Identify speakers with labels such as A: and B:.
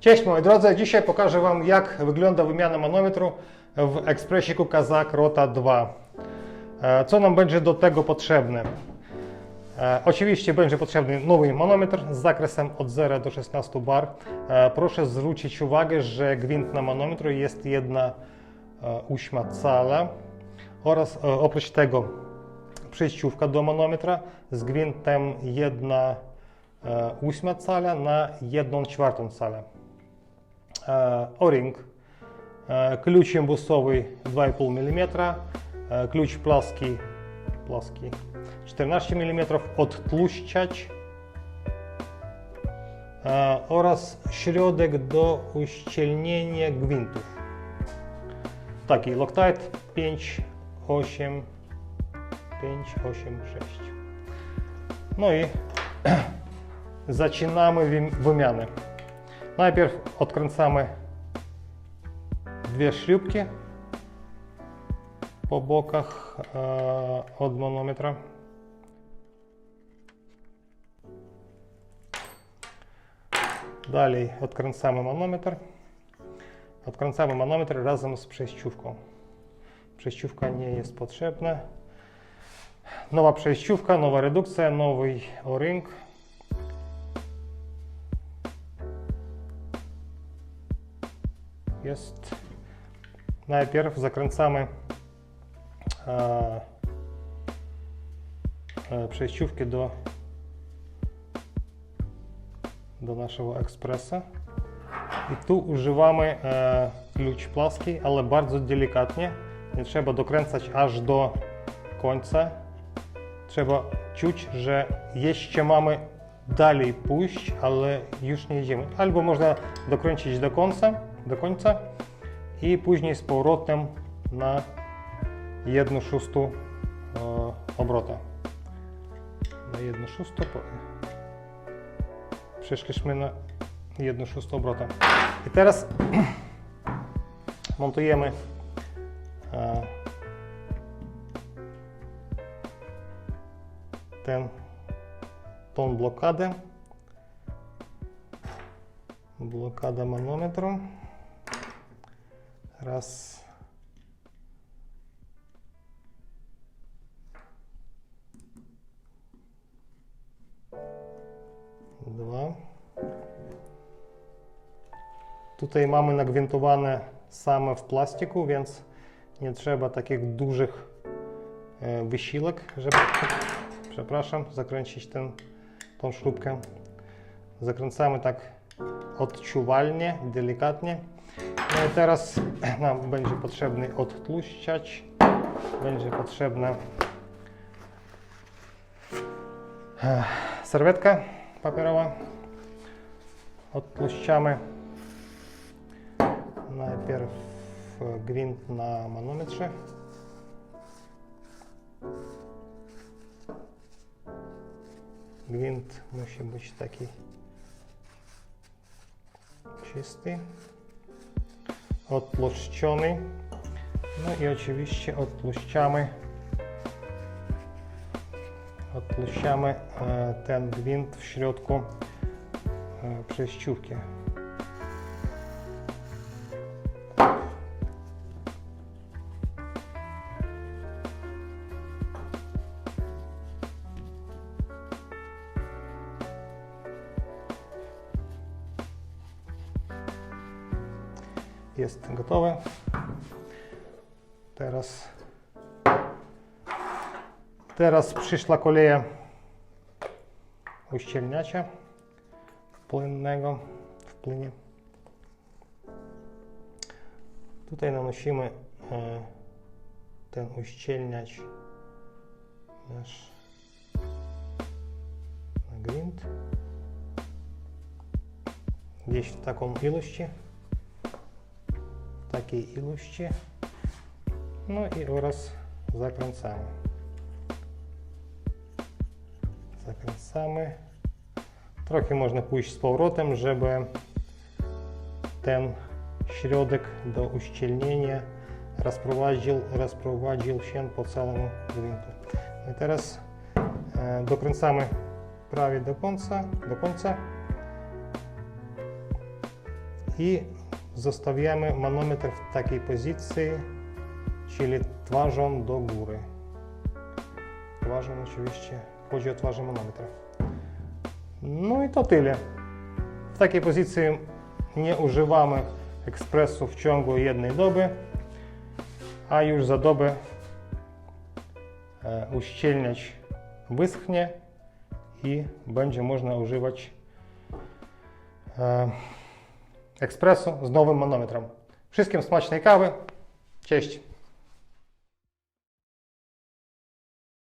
A: Cześć moi drodzy, dzisiaj pokażę Wam jak wygląda wymiana manometru w ekspresiku Kazak Rota 2. E, Co nam będzie do tego potrzebne? E, Oczywiście będzie potrzebny nowy manometr z zakresem od 0 do 16 bar. E, Proszę zwrócić uwagę, że gwint na manometru jest jedna e, ósma cala oraz oprócz tego przejściówka do manometra z gwintem 1 ósma cala na 1 czwartą calę. E, O-ring, e, klucz imbusowy 2,5 mm, e, klucz plaski, plaski 14 mm, odtłuszczacz e, oraz środek do uszczelnienia gwintów. Taki Loctite 5, 8, 5, 8, 6. No i zaczynamy wymi- wymianę. Najpierw odkręcamy dwie śrubki po bokach e, od manometra. Dalej odkręcamy manometr. Odkręcamy manometr razem z przejściówką. Przejściówka nie jest potrzebna. Nowa przejściówka, nowa redukcja, nowy o-ring. Jest. Najpierw zakręcamy e, e, przejściówki do, do naszego ekspresa. I tu używamy e, klucz plaski, ale bardzo delikatnie. Nie trzeba dokręcać aż do końca. Trzeba czuć, że jeszcze mamy dalej pójść, ale już nie idziemy. Albo można dokręcić do końca, do końca i później z powrotem na 1 szóstą e, obrota. Na 1 szóstą przeszliśmy na 1 szóstą obrota. I teraz montujemy e, ten, tą blokadę. Blokada manometru. Raz. Dwa. Tutaj mamy nagwintowane same w plastiku, więc nie trzeba takich dużych e, wysiłek, żeby, przepraszam, zakręcić ten, tą śrubkę. Zakręcamy tak odczuwalnie, delikatnie. No i teraz nam będzie potrzebny odtłuszczacz, będzie potrzebna e, serwetka papierowa. Odtłuszczamy najpierw gwint na manometrze. Gwint musi być taki czysty, odtłuszczony. No i oczywiście odtłuszczamy odtłuszczamy e, ten gwint w środku e, przejściówki. Jest gotowe. Teraz Teraz przyszła koleja uszczelniacza płynnego w płynie. Tutaj nanosimy e, ten uszczelniacz nasz na gwint. Gdzieś w taką ilości. W takiej ilości. No i oraz zakręcamy. Zakręcamy. Trochę można pójść z powrotem, żeby ten środek do uszczelnienia rozprowadził, rozprowadził się po całemu gwintu. No i teraz e, dokręcamy prawie do końca, do końca. i zostawiamy manometr w takiej pozycji, czyli twarzą do góry. Twarzą oczywiście, chodzi o twarzą manometra. No i to tyle. W takiej pozycji nie używamy ekspresu w ciągu jednej doby, a już za dobę e, uszczelniać wyschnie i będzie można używać e, ekspresu z nowym manometrem. Wszystkim smacznej kawy. Cześć!